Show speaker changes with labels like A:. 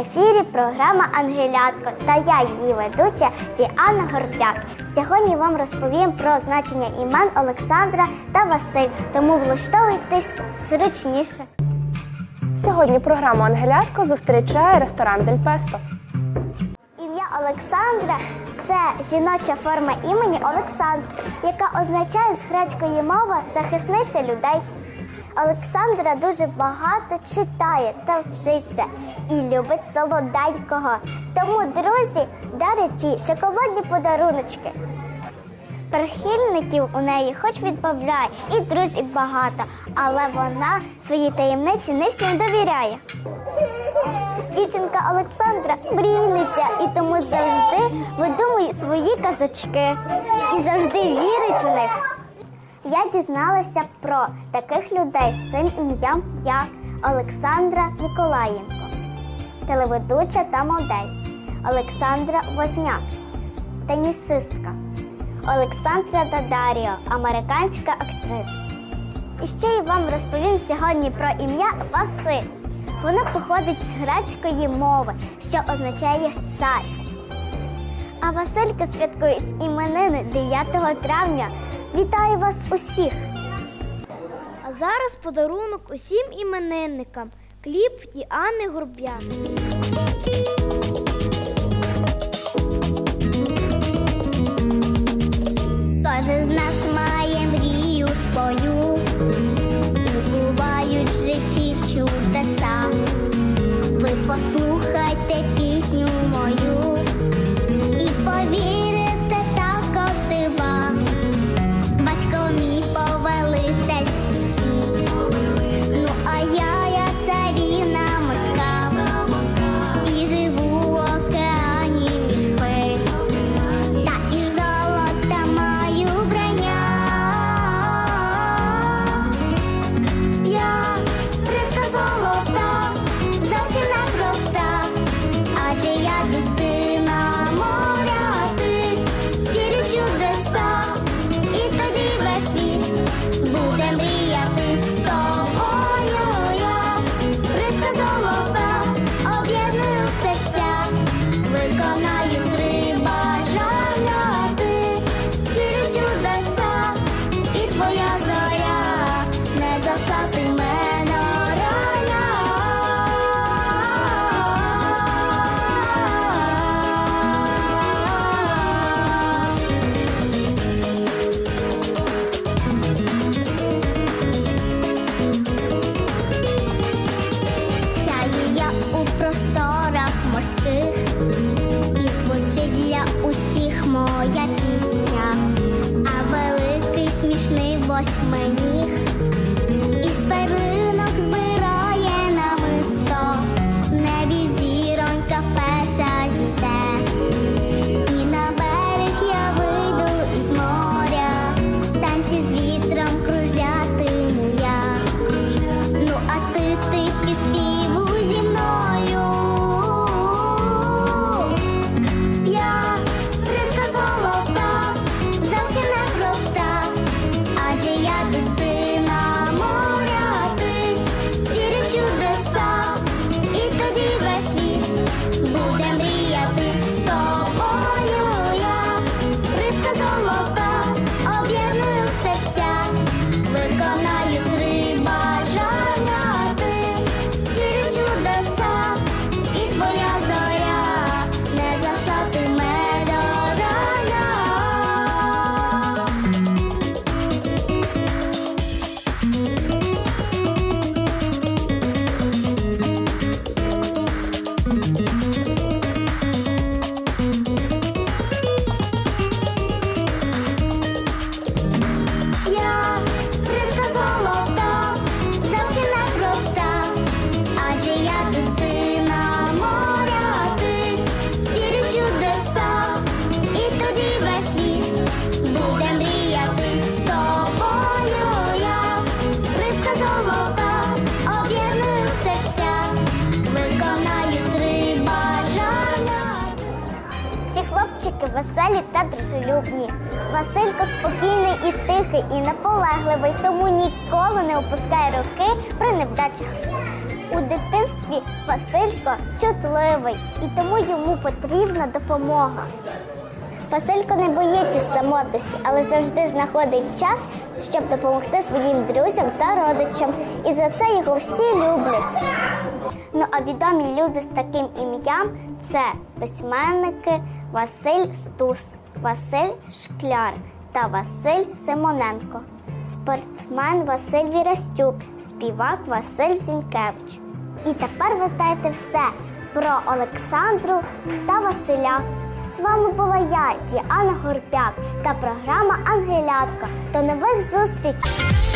A: ефірі програма Ангелятко та я, її ведуча Діана Горбяк. Сьогодні вам розповім про значення імен Олександра та Василь, тому влаштовуйтесь зручніше.
B: Сьогодні програму Ангелятко зустрічає ресторан Дель Песто.
A: Ім'я Олександра це жіноча форма імені Олександр, яка означає з грецької мови захисниця людей. Олександра дуже багато читає та вчиться і любить солоденького. Тому друзі дарять їй шоколадні подаруночки. Прихильників у неї хоч відбавляй, і друзів багато, але вона свої таємниці не всім довіряє. Дівчинка Олександра мрійниця і тому завжди видумує свої казочки і завжди вірить у них. Я дізналася про таких людей з цим ім'ям, як Олександра Ніколаєнко, телеведуча та модель, Олександра Возняк, тенісистка, Олександра Дадаріо, американська актриса. І ще я вам розповім сьогодні про ім'я Василь. Воно походить з грецької мови, що означає цар. А Василька святкують іменини 9 травня. Вітаю вас усіх!
C: А зараз подарунок усім іменинникам. Кліп Діани Горбяк.
A: Смішний восьминіг веселі та дружелюбні. Василько спокійний і тихий, і наполегливий, тому ніколи не опускає руки при невдачах. У дитинстві Василько чутливий і тому йому потрібна допомога. Василько не боїться самотності, але завжди знаходить час, щоб допомогти своїм друзям та родичам. І за це його всі люблять. Ну а відомі люди з таким ім'ям це письменники Василь Стус, Василь Шкляр та Василь Симоненко, спортсмен Василь Вірастюк, співак Василь Зінкевич. І тепер ви знаєте все про Олександру та Василя. З вами була я, Діана Горбяк та програма Ангелятка. До нових зустрічей!